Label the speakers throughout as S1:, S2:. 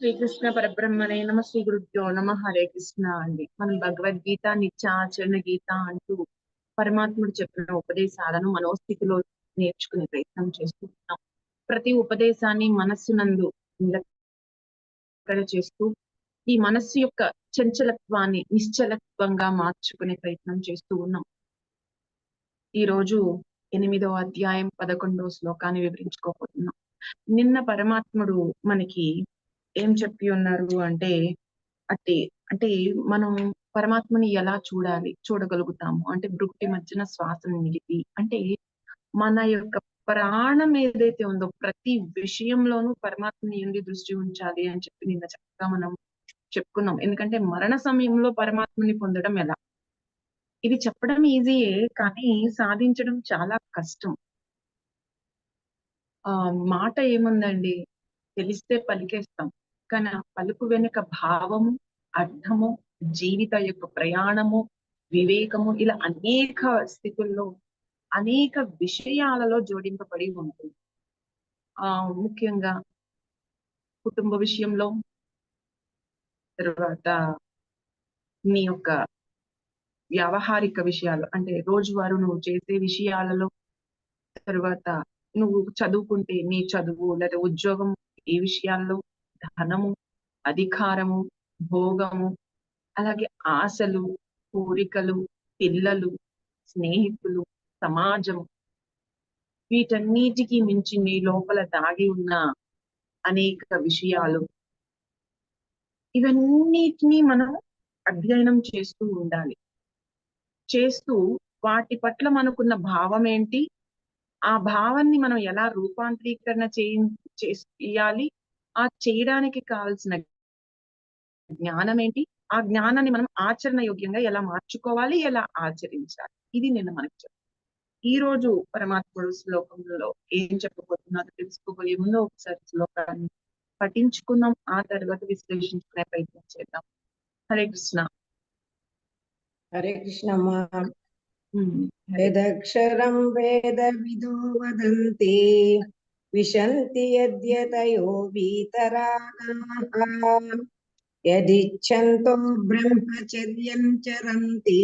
S1: శ్రీకృష్ణ పరబ్రహ్మనే నమ శ్రీ గురుభ్యో నమ హరే కృష్ణ అండి. మనం భగవద్గీత నిత్యాచరణ గీత అంటూ పరమాత్ముడు చెప్పిన ఉపదేశాలను మనోస్థితిలో నేర్చుకునే ప్రయత్నం చేస్తున్నాం. ప్రతి ఉపదేశాన్ని మనస్సునందు చేస్తూ ఈ మనస్సు యొక్క చంచలత్వాన్ని నిశ్చలత్వంగా మార్చుకునే ప్రయత్నం చేస్తూ ఉన్నాం. ఈ రోజు ఎనిమిదవ అధ్యాయం పదకొండవ శ్లోకాన్ని వివరించుకోబోతున్నాం. నిన్న పరమాత్ముడు మనకి ఏం చెప్పి ఉన్నారు అంటే అట్టి అంటే మనం పరమాత్మని ఎలా చూడాలి చూడగలుగుతాము? అంటే భృక్టి మధ్యన శ్వాసను నిలిపి అంటే మన యొక్క ప్రాణం ఏదైతే ఉందో ప్రతి విషయంలోనూ పరమాత్మని ఎందు దృష్టి ఉంచాలి అని చెప్పి నిన్న చక్కగా మనం చెప్పుకున్నాం. ఎందుకంటే మరణ సమయంలో పరమాత్మని పొందడం ఎలా? ఇది చెప్పడం ఈజీయే కానీ సాధించడం చాలా కష్టం. ఆ మాట ఏముందండి? తెలిస్తే పలికేస్తాం. కానీ పలుకు వెనుక భావము అర్థము జీవిత యొక్క ప్రయాణము వివేకము ఇలా అనేక స్థితుల్లో అనేక విషయాలలో జోడింపబడి ఉంటుంది. ఆ ముఖ్యంగా కుటుంబ విషయంలో తర్వాత నీ యొక్క వ్యావహారిక విషయాలు అంటే రోజువారు నువ్వు చేసే విషయాలలో తర్వాత నువ్వు చదువుకుంటే నీ చదువు లేదా ఉద్యోగం ఈ విషయాల్లో ధనము అధికారము భోగము అలాగే ఆశలు కోరికలు పిల్లలు స్నేహితులు సమాజం వీటన్నిటికీ మించి నీ లోపల దాగి ఉన్న అనేక విషయాలు. ఇవన్నిటినీ మనం అధ్యయనం చేస్తూ ఉండాలి. చేస్తూ వాటి పట్ల మనకున్న భావం ఏంటి ఆ భావాన్ని మనం ఎలా రూపాంతరీకరణ చేయాలి? ఆ చేయడానికి కావలసిన జ్ఞానం ఏంటి ఆ జ్ఞానాన్ని మనం ఆచరణ యోగ్యంగా ఎలా మార్చుకోవాలి? ఎలా ఆచరించాలి? ఇది నిన్న మనకి చెప్పారు. ఈ రోజు పరమాత్ముడు శ్లోకంలో ఏం చెప్పబోతున్నారో తెలుసుకోబోయే ముందు ఒకసారి శ్లోకాన్ని పఠించుకుందాం. ఆ తర్వాత విశ్లేషించుకునే ప్రయత్నం చేద్దాం. హరే కృష్ణ.
S2: హరే కృష్ణమ్మా వేదక్షరం వేద విదో వదంతి. విశంతి యద్యతయో వీతరాగాః యదిచ్ఛంతో బ్రహ్మచర్యం చరంతి.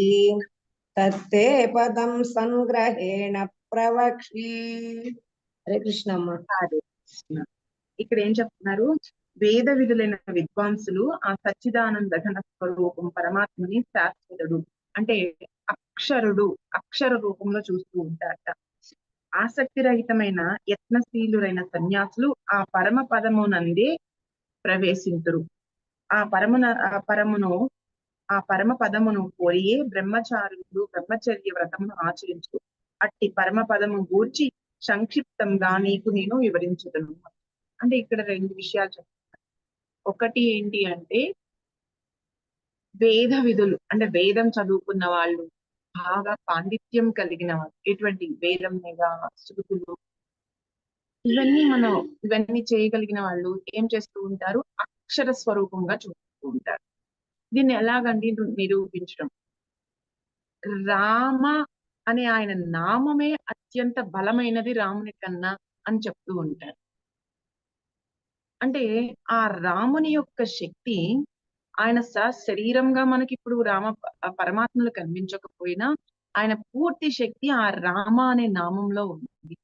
S2: తత్తే పదం సంగ్రహేణ ప్రవక్ష్యే. హరే కృష్ణమ్మ
S1: హరే కృష్ణ. ఇక్కడ ఏం చెప్తున్నారు? వేద విధులైన విద్వాంసులు ఆ సచ్చిదానంద ఘన స్వరూపం పరమాత్మని శాశ్వతుడు అంటే అక్షరుడు అక్షర రూపంలో చూస్తూ ఉంటారట. ఆసక్తి రహితమైన యత్నశీలురైన సన్యాసులు ఆ పరమ పదమునందే ప్రవేశింతురు. ఆ పరమున ఆ పరమును ఆ పరమ పదమును కోరియే బ్రహ్మచారులు బ్రహ్మచర్య వ్రతమును ఆచరించు. అట్టి పరమ పదము గూర్చి సంక్షిప్తంగా నీకు నేను వివరించగలను అంటే ఇక్కడ రెండు విషయాలు చెప్తాను ఒకటి ఏంటి అంటే వేద విధులు అంటే వేదం చదువుకున్న వాళ్ళు బాగా పాండిత్యం కలిగిన వాళ్ళు ఎటువంటి వేదం మీద శృతులు ఇవన్నీ మనం ఇవన్నీ చేయగలిగిన వాళ్ళు ఏం చేస్తూ ఉంటారు? అక్షర స్వరూపంగా చూస్తూ ఉంటారు. దీన్ని ఎలాగండి నిరూపించడం? రామ అనే ఆయన నామమే అత్యంత బలమైనది రాముని కన్నా అని చెప్తూ ఉంటారు. అంటే ఆ రాముని యొక్క శక్తి ఆయన స శరీరంగా మనకి ఇప్పుడు రామ పరమాత్మలు కనిపించకపోయినా ఆయన పూర్తి శక్తి ఆ రామ అనే నామంలో ఉంది.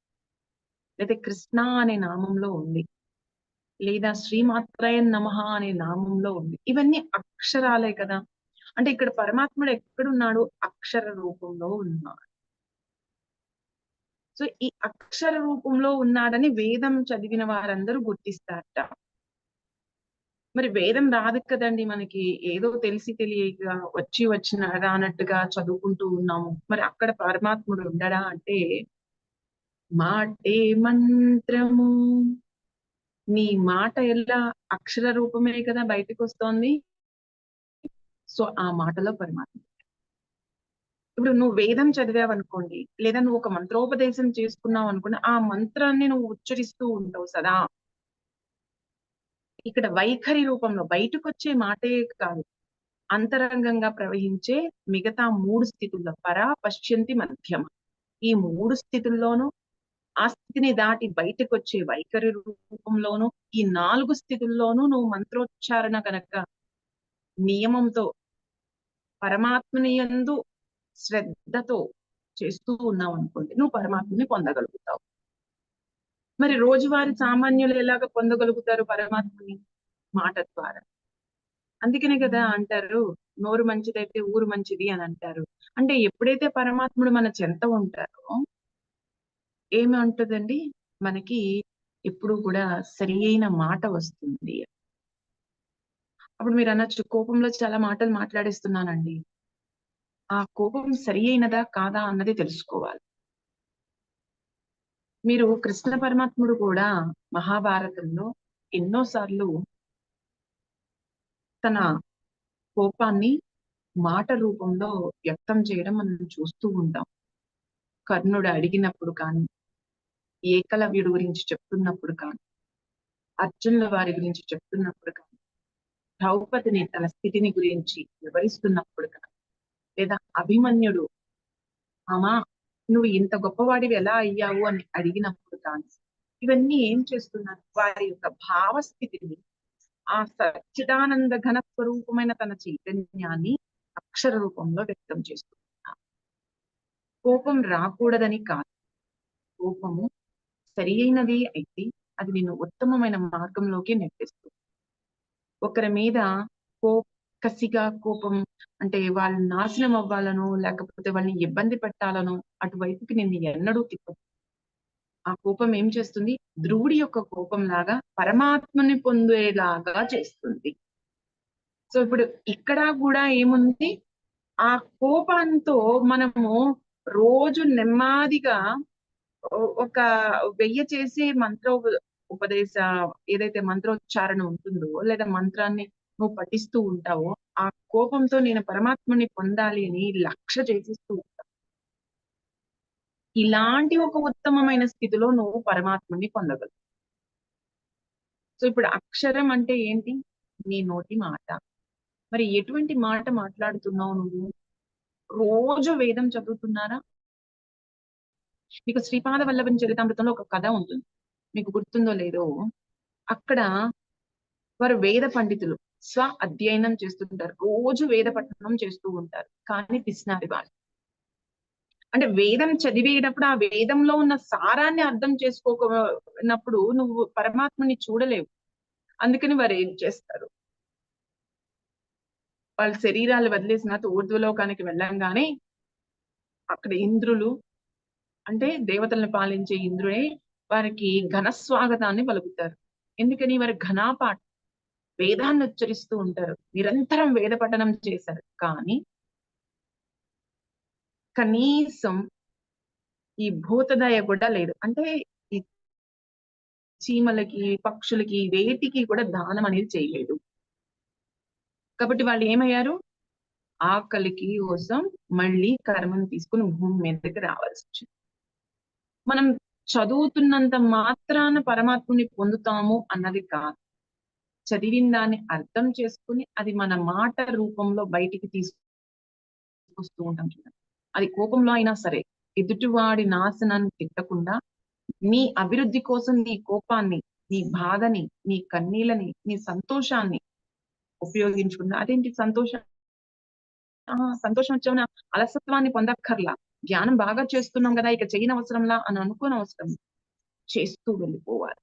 S1: లేదా కృష్ణ అనే నామంలో ఉంది. లేదా శ్రీమాత్రయన్ నమ అనే నామంలో ఉంది. ఇవన్నీ అక్షరాలే కదా. అంటే ఇక్కడ పరమాత్ముడు ఎక్కడున్నాడు? అక్షర రూపంలో ఉన్నాడు. సో ఈ అక్షర రూపంలో ఉన్నాడని వేదం చదివిన వారందరూ గుర్తిస్తారట. మరి వేదం రాదు కదండి మనకి. ఏదో తెలిసి తెలియక వచ్చి వచ్చిన రానట్టుగా చదువుకుంటూ ఉన్నాము. మరి అక్కడ పరమాత్ముడు ఉండడా అంటే మాటే మంత్రము. నీ మాట ఎలా అక్షర రూపమే కదా బయటకు వస్తోంది సో ఆ మాటలో పరమాత్మ ఇప్పుడు నువ్వు వేదం చదివావు అనుకోండి లేదా నువ్వు ఒక మంత్రోపదేశం చేసుకున్నావు అనుకోండి ఆ మంత్రాన్ని నువ్వు ఉచ్చరిస్తూ ఉంటావు సదా. ఇక్కడ వైఖరి రూపంలో బయటకు వచ్చే మాటే కాదు. అంతరంగంగా ప్రవహించే మిగతా మూడు స్థితుల్లో పరా పశ్చంతి మధ్యమ. ఈ మూడు స్థితుల్లోనూ ఆ స్థితిని దాటి బయటకు వచ్చే వైఖరి రూపంలోనూ ఈ నాలుగు స్థితుల్లోనూ నువ్వు మంత్రోచ్చారణ కనుక నియమంతో పరమాత్మని యందు శ్రద్ధతో చేస్తూ ఉన్నావు అనుకోండి నువ్వు పరమాత్మని పొందగలుగుతావు. మరి రోజువారి సామాన్యులు ఎలాగ పొందగలుగుతారు పరమాత్మని? మాట ద్వారా. అందుకనే కదా అంటారు నోరు మంచిదైతే ఊరు మంచిది అని అంటారు. అంటే ఎప్పుడైతే పరమాత్ముడు మన చెంత ఉంటారో ఏమి ఉంటుందండి? మనకి ఎప్పుడు కూడా సరి అయిన మాట వస్తుంది. అప్పుడు మీరు అనొచ్చు కోపంలో చాలా మాటలు మాట్లాడేస్తున్నానండి. ఆ కోపం సరి అయినదా కాదా అన్నది తెలుసుకోవాలి. మీరు కృష్ణ పరమాత్ముడు కూడా మహాభారతంలో ఎన్నోసార్లు తన కోపాన్ని మాట రూపంలో వ్యక్తం చేయడం మనం చూస్తూ ఉంటాం. కర్ణుడు అడిగినప్పుడు కానీ ఏకలవ్యుడు గురించి చెప్తున్నప్పుడు కానీ అర్జునుల వారి గురించి చెప్తున్నప్పుడు కానీ ద్రౌపదిని తన స్థితిని గురించి వివరిస్తున్నప్పుడు కానీ లేదా అభిమన్యుడు అమా నువ్వు ఇంత గొప్పవాడివి ఎలా అయ్యావు అని అడిగినప్పుడు కానీ ఇవన్నీ ఏం చేస్తున్నారు? వారి యొక్క భావస్థితిని ఆ సచ్చిదానంద ఘన స్వరూపమైన తన చైతన్యాన్ని అక్షర రూపంలో వ్యక్తం చేస్తున్నారు. కోపం రాకూడదని కాదు. కోపము సరి అయినది అయితే అది నిన్ను ఉత్తమమైన మార్గంలోకి నెట్టిస్తుంది. ఒకరి మీద కోప కసిగా కోపం అంటే వాళ్ళు నాశనం అవ్వాలను లేకపోతే వాళ్ళని ఇబ్బంది పెట్టాలను అటువైపుకి నేను ఎన్నడూ తిప్పదు. ఆ కోపం ఏం చేస్తుంది? ధ్రువుడి యొక్క కోపం లాగా పరమాత్మని పొందేలాగా చేస్తుంది. సో ఇప్పుడు ఇక్కడ కూడా ఏముంది? ఆ కోపంతో మనము రోజు నెమ్మదిగా ఒక వెయ్య చేసి మంత్ర ఉపదేశ ఏదైతే మంత్రోచ్చారణ ఉంటుందో లేదా మంత్రాన్ని నువ్వు పఠిస్తూ ఉంటావో ఆ కోపంతో నేను పరమాత్మని పొందాలి అని లక్ష్య చేసిస్తూ ఉంటావు ఇలాంటి ఒక ఉత్తమమైన స్థితిలో నువ్వు పరమాత్మని పొందగలవు. సో ఇప్పుడు అక్షరం అంటే ఏంటి? నీ నోటి మాట. మరి ఎటువంటి మాట మాట్లాడుతున్నావు నువ్వు? రోజు వేదం చదువుతున్నారా? మీకు శ్రీపాద వల్లభని చరితామృతంలో ఒక కథ ఉంటుంది. మీకు గుర్తుందో లేదో? అక్కడ వారు వేద పండితులు. స్వ అధ్యయనం చేస్తుంటారు. రోజు వేద పఠనం చేస్తూ ఉంటారు. కానీ పిసినారి వాళ్ళు. అంటే వేదం చదివేటప్పుడు ఆ వేదంలో ఉన్న సారాన్ని అర్థం చేసుకోకున్నప్పుడు నువ్వు పరమాత్మని చూడలేవు. అందుకని వారు ఏం చేస్తారు? వాళ్ళ శరీరాలు వదిలేసిన ఊర్ధ్వలోకానికి వెళ్ళంగానే అక్కడ ఇంద్రులు అంటే దేవతలను పాలించే ఇంద్రుడే వారికి ఘన స్వాగతాన్ని పలుకుతారు. ఎందుకని వారి ఘనాపాఠ వేదాన్ని ఉచ్చరిస్తూ ఉంటారు. నిరంతరం వేద పఠనం చేశారు. కానీ కనీసం ఈ భూతదయ కూడా లేదు. అంటే ఈ చీమలకి పక్షులకి వేటికి కూడా దానం అనేది చేయలేదు. కాబట్టి వాళ్ళు ఏమయ్యారు? ఆకలికి కోసం మళ్ళీ కర్మను తీసుకుని భూమి మీదకి రావాల్సి వచ్చింది. మనం చదువుతున్నంత మాత్రాన పరమాత్ముని పొందుతాము అన్నది కాదు. చదివిన దాన్ని అర్థం చేసుకుని అది మన మాట రూపంలో బయటికి తీసుకొస్తూ ఉంటాం చూడండి. అది కోపంలో అయినా సరే ఎదుటివాడి నాశనాన్ని తిట్టకుండా నీ అభివృద్ధి కోసం నీ కోపాన్ని నీ బాధని నీ కన్నీళ్ళని నీ సంతోషాన్ని ఉపయోగించుకున్నా అదేంటి సంతోషం? ఆ సంతోషం వచ్చావున? అలసత్వాన్ని పొందక్కర్లా. ధ్యానం బాగా చేస్తున్నాం కదా ఇక చేయని అవసరంలా అని అనుకోని అవసరం చేస్తూ వెళ్ళిపోవాలి.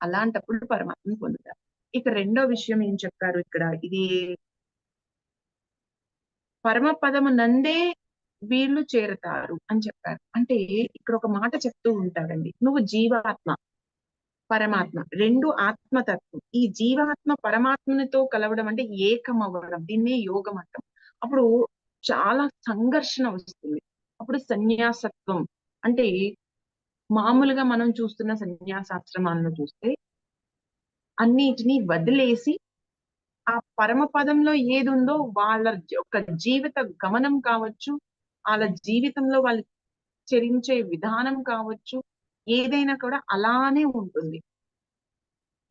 S1: అలాంటప్పుడు పరమాత్మను పొందుతారు. ఇక రెండో విషయం ఏం చెప్పారు ఇక్కడ? ఇది పరమ పదము నందే వీళ్ళు చేరతారు అని చెప్పారు. అంటే ఇక్కడ ఒక మాట చెప్తూ ఉంటాడండి. నువ్వు జీవాత్మ పరమాత్మ రెండు ఆత్మతత్వం. ఈ జీవాత్మ పరమాత్మనితో కలవడం అంటే ఏకం అవ్వడం దీన్నే యోగం అంటాం. అప్పుడు చాలా సంఘర్షణ వస్తుంది. అప్పుడు సన్యాసత్వం అంటే మామూలుగా మనం చూస్తున్న సన్యాసాశ్రమాలను చూస్తే అన్నిటినీ వదిలేసి ఆ పరమ పదంలో ఏది ఉందో వాళ్ళ యొక్క జీవిత గమనం కావచ్చు వాళ్ళ జీవితంలో వాళ్ళు చరించే విధానం కావచ్చు ఏదైనా కూడా అలానే ఉంటుంది.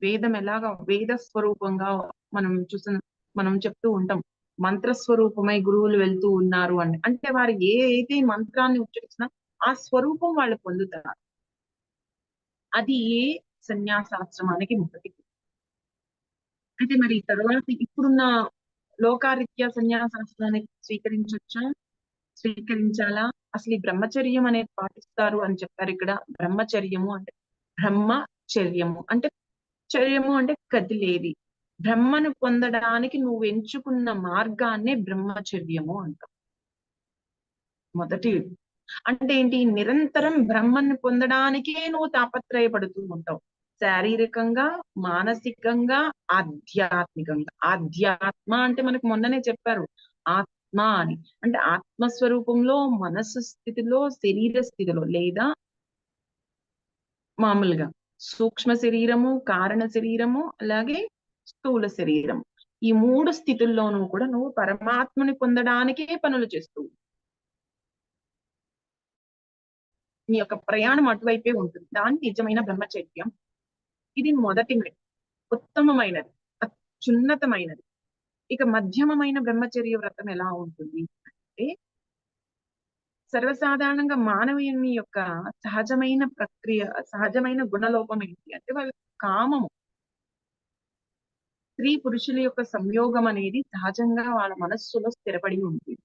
S1: వేదం ఎలాగా వేద స్వరూపంగా మనం చూసిన మనం చెప్తూ ఉంటాం మంత్ర స్వరూపమై గురువులు వెళ్తూ ఉన్నారు అని. అంటే వారు ఏ అయితే మంత్రాన్ని ఉచ్చరించినా ఆ స్వరూపం వాళ్ళు పొందుతారు. అది ఏ సన్యాసాశ్రమానికి మొదటి అయితే మరి తర్వాత ఇప్పుడున్న లోకారీత్యా సన్యాసాశ్రమాన్ని స్వీకరించొచ్చా? స్వీకరించాలా? అసలు ఈ బ్రహ్మచర్యం అనేది పాటిస్తారు అని చెప్పారు ఇక్కడ. బ్రహ్మచర్యము అంటే బ్రహ్మచర్యము. అంటే చర్యము అంటే కదిలేది బ్రహ్మను పొందడానికి నువ్వు ఎంచుకున్న మార్గాన్నే బ్రహ్మచర్యము అంటాం. మొదటి అంటే ఏంటి? నిరంతరం బ్రహ్మను పొందడానికే నువ్వు తాపత్రయపడుతూ ఉంటావు. శారీరకంగా మానసికంగా ఆధ్యాత్మికంగా. ఆధ్యాత్మ అంటే మనకు మొన్ననే చెప్పారు. ఆత్మ అని. అంటే ఆత్మస్వరూపంలో మనస్సు స్థితిలో శరీర స్థితిలో లేదా మామూలుగా సూక్ష్మ శరీరము కారణ శరీరము అలాగే స్థూల శరీరం ఈ మూడు స్థితుల్లోనూ కూడా నువ్వు పరమాత్మని పొందడానికే పనులు చేస్తూ నీ యొక్క ప్రయాణం అటువైపే ఉంటుంది. దాన్ని నిజమైన బ్రహ్మచర్యం ఇది మొదటి మెట్టు ఉత్తమమైనది అత్యున్నతమైనది. ఇక మధ్యమమైన బ్రహ్మచర్య వ్రతం ఎలా ఉంటుంది అంటే సర్వసాధారణంగా మానవుని యొక్క సహజమైన ప్రక్రియ సహజమైన గుణలోపం ఏంటి అంటే వాళ్ళ కామము. స్త్రీ పురుషుల యొక్క సంయోగం అనేది సహజంగా వాళ్ళ మనస్సులో స్థిరపడి ఉంటుంది.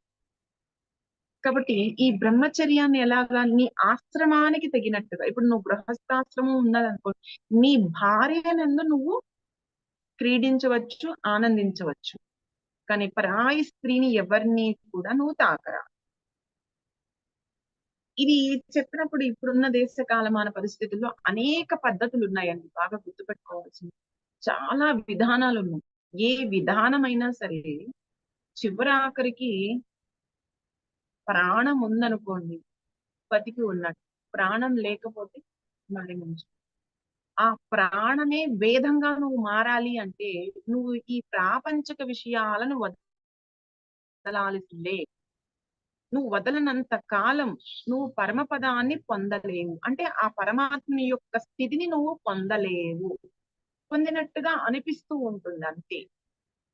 S1: కాబట్టి ఈ బ్రహ్మచర్యాన్ని ఎలాగా నీ ఆశ్రమానికి తగినట్టుగా ఇప్పుడు నువ్వు గృహస్థాశ్రమం ఉన్నదనుకో నీ భార్యనందు నువ్వు క్రీడించవచ్చు ఆనందించవచ్చు. కానీ పరాయి స్త్రీని ఎవరిని కూడా నువ్వు తాకరా. ఇది చెప్పినప్పుడు ఇప్పుడున్న దేశ కాలమాన పరిస్థితుల్లో అనేక పద్ధతులు ఉన్నాయండి బాగా గుర్తుపెట్టుకోవాల్సింది. చాలా విధానాలు ఉన్నాయి ఏ విధానమైనా సరే చివరాఖరికి ప్రాణం ఉందనుకోండి బతికి ఉన్నట్టు. ప్రాణం లేకపోతే మరణించు ఆ ప్రాణమే భేదంగా నువ్వు మారాలి అంటే నువ్వు ఈ ప్రాపంచక విషయాలను వదలాల్సిందే. నువ్వు వదలనంత కాలం నువ్వు పరమపదాన్ని పొందలేవు. అంటే ఆ పరమాత్మ యొక్క స్థితిని నువ్వు పొందలేవు. పొందినట్టుగా అనిపిస్తూ ఉంటుంది అంతే.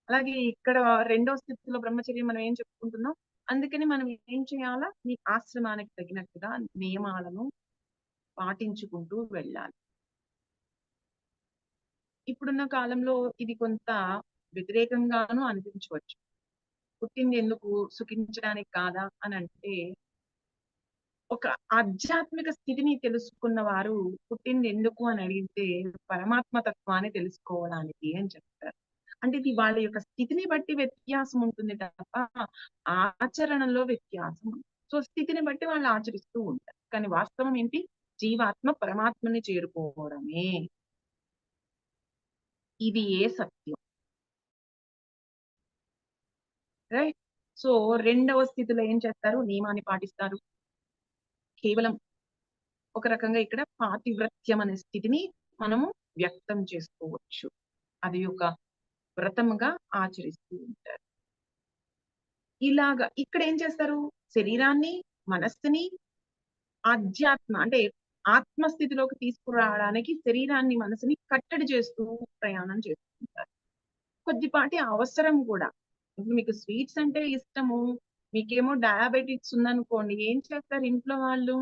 S1: అలాగే ఇక్కడ రెండో స్థితిలో బ్రహ్మచర్యం మనం ఏం చెప్పుకుంటున్నాం? అందుకని మనం ఏం చేయాలా? నీ ఆశ్రమానికి తగినట్టుగా నియమాలను పాటించుకుంటూ వెళ్ళాలి. ఇప్పుడున్న కాలంలో ఇది కొంత వ్యతిరేకంగాను అనిపించవచ్చు. పుట్టింది ఎందుకు? సుఖించడానికి కాదా? అని అంటే ఒక ఆధ్యాత్మిక స్థితిని తెలుసుకున్న వారు పుట్టింది ఎందుకు అని అడిగితే పరమాత్మ తత్వాన్ని తెలుసుకోవడానికి అని చెప్తారు. అంటే ఇది వాళ్ళ యొక్క స్థితిని బట్టి వ్యత్యాసం ఉంటుంది తప్ప ఆచరణలో వ్యత్యాసం సో స్థితిని బట్టి వాళ్ళు ఆచరిస్తూ ఉంటారు. కానీ వాస్తవం ఏంటి? జీవాత్మ పరమాత్మని చేరుకోవడమే. ఇది ఏ సత్యం? రైట్. సో రెండవ స్థితిలో ఏం చేస్తారు? నియమాన్ని పాటిస్తారు. కేవలం ఒక రకంగా ఇక్కడ పాతివ్రత్యం అనే స్థితిని మనము వ్యక్తం చేసుకోవచ్చు. అది ఒక వ్రతముగా ఆచరిస్తూ ఉంటారు. ఇలాగా ఇక్కడ ఏం చేస్తారు? శరీరాన్ని మనస్సుని ఆధ్యాత్మ అంటే ఆత్మస్థితిలోకి తీసుకురావడానికి శరీరాన్ని మనసుని కట్టడి చేస్తూ ప్రయాణం చేస్తుంటారు కొద్దిపాటి అవసరం కూడా. ఇప్పుడు మీకు స్వీట్స్ అంటే ఇష్టము. మీకేమో డయాబెటిక్స్ ఉందనుకోండి ఏం చేస్తారు ఇంట్లో వాళ్ళు?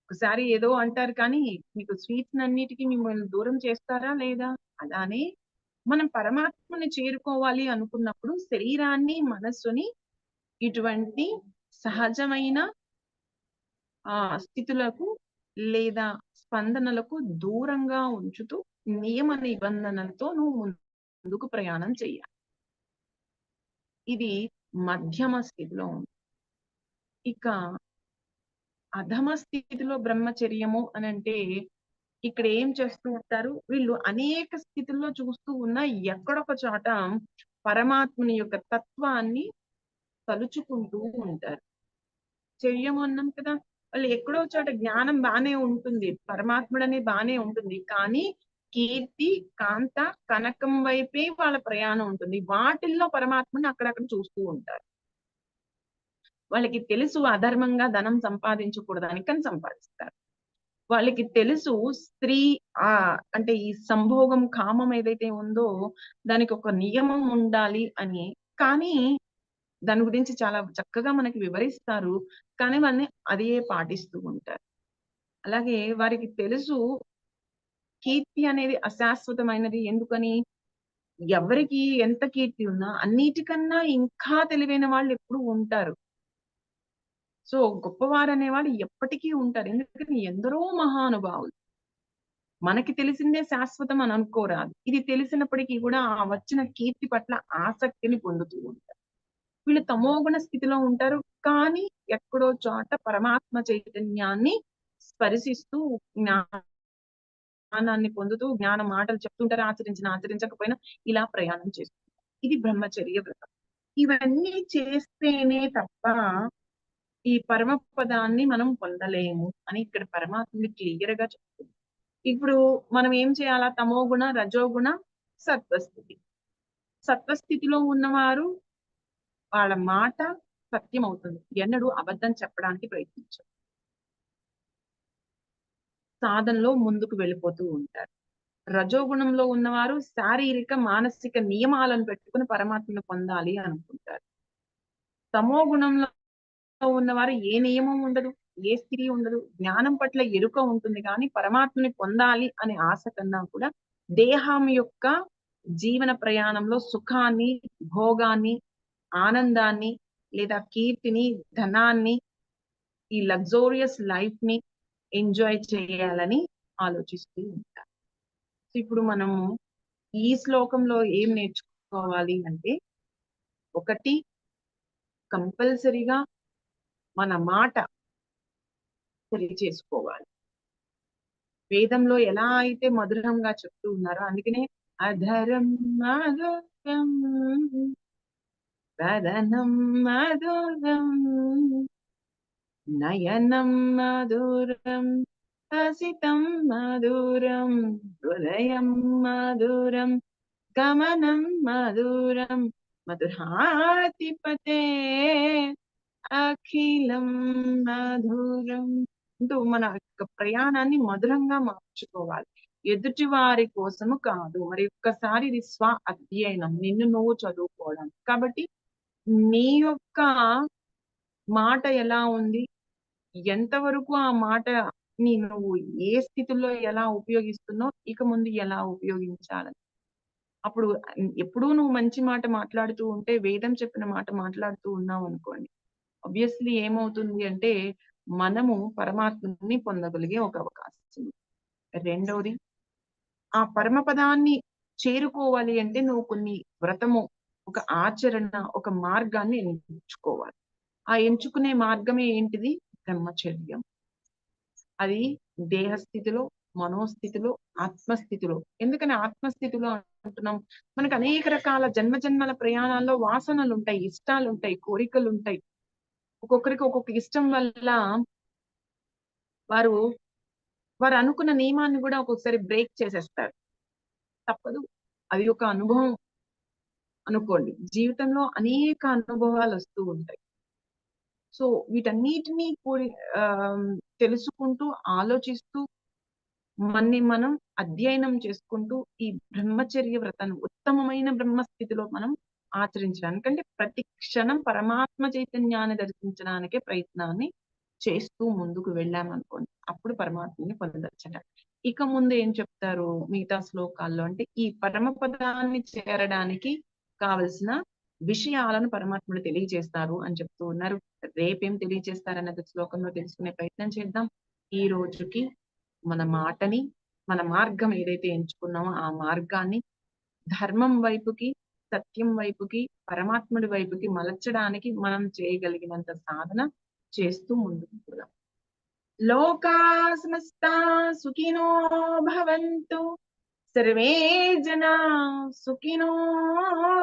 S1: ఒకసారి ఏదో అంటారు కానీ మీకు స్వీట్స్ అన్నిటికీ మిమ్మల్ని దూరం చేస్తారా లేదా? అలానే మనం పరమాత్మని చేరుకోవాలి అనుకున్నప్పుడు శరీరాన్ని మనస్సుని ఇటువంటి సహజమైన ఆ స్థితులకు లేదా స్పందనలకు దూరంగా ఉంచుతూ నియమ నిబంధనలతో నువ్వు ముందుకు ప్రయాణం చెయ్యాలి. ఇది మధ్యమ స్థితిలో ఉంది. ఇక అధమ స్థితిలో బ్రహ్మచర్యము అని అంటే ఇక్కడ ఏం చేస్తూ ఉంటారు? వీళ్ళు అనేక స్థితుల్లో చూస్తూ ఉన్న ఎక్కడొక చోట పరమాత్ముని యొక్క తత్వాన్ని తలుచుకుంటూ ఉంటారు. చెయ్యము అన్నాం కదా! వాళ్ళు ఎక్కడో చోట జ్ఞానం బానే ఉంటుంది. పరమాత్ముడనే బానే ఉంటుంది. కానీ కీర్తి కాంత కనకం వైపే వాళ్ళ ప్రయాణం ఉంటుంది. వాటిల్లో పరమాత్మని అక్కడక్కడ చూస్తూ ఉంటారు. వాళ్ళకి తెలుసు అధర్మంగా ధనం సంపాదించకూడదని కానీ సంపాదిస్తారు. వాళ్ళకి తెలుసు స్త్రీ ఆ అంటే ఈ సంభోగం కామం ఏదైతే ఉందో దానికి ఒక నియమం ఉండాలి అని. కానీ దాని గురించి చాలా చక్కగా మనకి వివరిస్తారు. కానీ వాళ్ళని అదే పాటిస్తూ ఉంటారు. అలాగే వారికి తెలుసు కీర్తి అనేది అశాశ్వతమైనది. ఎందుకని? ఎవరికి ఎంత కీర్తి ఉన్నా అన్నిటికన్నా ఇంకా తెలివైన వాళ్ళు ఎప్పుడు ఉంటారు. సో గొప్పవారు అనేవాళ్ళు ఎప్పటికీ ఉంటారు. ఎందుకంటే ఎందరో మహానుభావులు. మనకి తెలిసిందే శాశ్వతం అని అనుకోరాదు. ఇది తెలిసినప్పటికీ కూడా ఆ వచ్చిన కీర్తి పట్ల ఆసక్తిని పొందుతూ ఉంటారు. వీళ్ళు తమోగుణ స్థితిలో ఉంటారు. కానీ ఎక్కడో చోట పరమాత్మ చైతన్యాన్ని స్పరిశిస్తూ జ్ఞానాన్ని పొందుతూ జ్ఞాన మాటలు చెప్తుంటారు. ఆచరించిన ఆచరించకపోయినా ఇలా ప్రయాణం చేస్తుంటారు ఇది బ్రహ్మచర్య వ్రతం. ఇవన్నీ చేస్తేనే తప్ప ఈ పరమ పదాన్ని మనం పొందలేము అని ఇక్కడ పరమాత్మని క్లియర్గా చెప్తుంది. ఇప్పుడు మనం ఏం చేయాలా? తమోగుణ రజోగుణ సత్వస్థితి. సత్వస్థితిలో ఉన్నవారు వాళ్ళ మాట సత్యం అవుతుంది ఎన్నడూ అబద్ధం చెప్పడానికి ప్రయత్నించారు. సాధనలో ముందుకు వెళ్ళిపోతూ ఉంటారు. రజోగుణంలో ఉన్నవారు శారీరక మానసిక నియమాలను పెట్టుకుని పరమాత్మను పొందాలి అనుకుంటారు. తమో గుణంలో ఉన్నవారు ఏ నియమం ఉండదు ఏ స్త్రీ ఉండదు. జ్ఞానం పట్ల ఎరుక ఉంటుంది కానీ పరమాత్మని పొందాలి అనే ఆశ కన్నా కూడా దేహం యొక్క జీవన ప్రయాణంలో సుఖాన్ని భోగాన్ని ఆనందాన్ని లేదా కీర్తిని ధనాన్ని ఈ లగ్జోరియస్ లైఫ్ని ఎంజాయ్ చేయాలని ఆలోచిస్తూ ఉంటారు. సో ఇప్పుడు మనము ఈ శ్లోకంలో ఏం నేర్చుకోవాలి అంటే ఒకటి కంపల్సరీగా మన మాట తెలియచేసుకోవాలి వేదంలో ఎలా అయితే మధురంగా చెప్తూ ఉన్నారో అందుకనే అధరం మధురం వదనం మధురం నయనం మధురం హసితం మధురం హృదయం మధురం గమనం మధురం మధురాతిపతే అఖిలం మధురం అంటూ మన యొక్క ప్రయాణాన్ని మధురంగా మార్చుకోవాలి. ఎదుటి వారి కోసము కాదు. మరి ఒక్కసారి ఇది స్వ అధ్యయనం. నిన్ను నువ్వు చదువుకోవడం. కాబట్టి నీ యొక్క మాట ఎలా ఉంది? ఎంతవరకు ఆ మాట నీ నువ్వు ఏ స్థితిలో ఎలా ఉపయోగిస్తున్నావు ఇక ముందు ఎలా ఉపయోగించాలని. అప్పుడు ఎప్పుడూ నువ్వు మంచి మాట మాట్లాడుతూ ఉంటే వేదం చెప్పిన మాట మాట్లాడుతూ ఉన్నావు అనుకోండి ఆబ్వియస్లీ ఏమవుతుంది అంటే మనము పరమాత్మని పొందగలిగే ఒక అవకాశం. రెండవది ఆ పరమపదాన్ని చేరుకోవాలి అంటే నువ్వు కొన్ని వ్రతము ఒక ఆచరణ ఒక మార్గాన్ని ఎంచుకోవాలి. ఆ ఎంచుకునే మార్గమే ఏంటిది? బ్రహ్మచర్యం. అది దేహస్థితిలో మనోస్థితిలో ఆత్మస్థితిలో. ఎందుకని ఆత్మస్థితిలో అంటున్నాం? మనకు అనేక రకాల జన్మ జన్మల ప్రయాణాల్లో వాసనలు ఉంటాయి ఇష్టాలు ఉంటాయి కోరికలు ఉంటాయి ఒక్కొక్కరికి ఒక్కొక్క ఇష్టం వల్ల వారు వారు అనుకున్న నియమాన్ని కూడా ఒక్కొక్కసారి బ్రేక్ చేసేస్తారు. తప్పదు. అది ఒక అనుభవం అనుకోండి. జీవితంలో అనేక అనుభవాలు వస్తూ ఉంటాయి. సో వీటన్నిటినీ కూడి తెలుసుకుంటూ ఆలోచిస్తూ మన్ని మనం అధ్యయనం చేసుకుంటూ ఈ బ్రహ్మచర్య వ్రతను ఉత్తమమైన బ్రహ్మస్థితిలో మనం ఆచరించడానికంటే ప్రతి క్షణం పరమాత్మ చైతన్యాన్ని దర్శించడానికే ప్రయత్నాన్ని చేస్తూ ముందుకు వెళ్ళామనుకోండి అప్పుడు పరమాత్మని పొందొచ్చట. ఇక ముందు ఏం చెప్తారు మిగతా శ్లోకాల్లో? అంటే ఈ పరమ పదాన్ని చేరడానికి కావలసిన విషయాలను పరమాత్ముడు తెలియజేస్తారు అని చెప్తూ ఉన్నారు. రేపేం తెలియజేస్తారన్నది శ్లోకంలో తెలుసుకునే ప్రయత్నం చేద్దాం. ఈ రోజుకి మన మాటని మన మార్గం ఏదైతే ఎంచుకున్నామో ఆ మార్గాన్ని ధర్మం వైపుకి సత్యం వైపుకి పరమాత్ముడి వైపుకి మలచడానికి మనం చేయగలిగినంత సాధన చేస్తూ ముందుకు పోదాం. లోకా సమస్తా సుఖినో భవంతు సర్వే జనా సుఖినో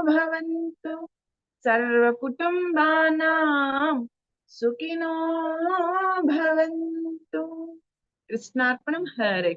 S1: భవంతు సర్వ కుటుంబానాం సుఖినో భవంతు. కృష్ణార్పణం హరే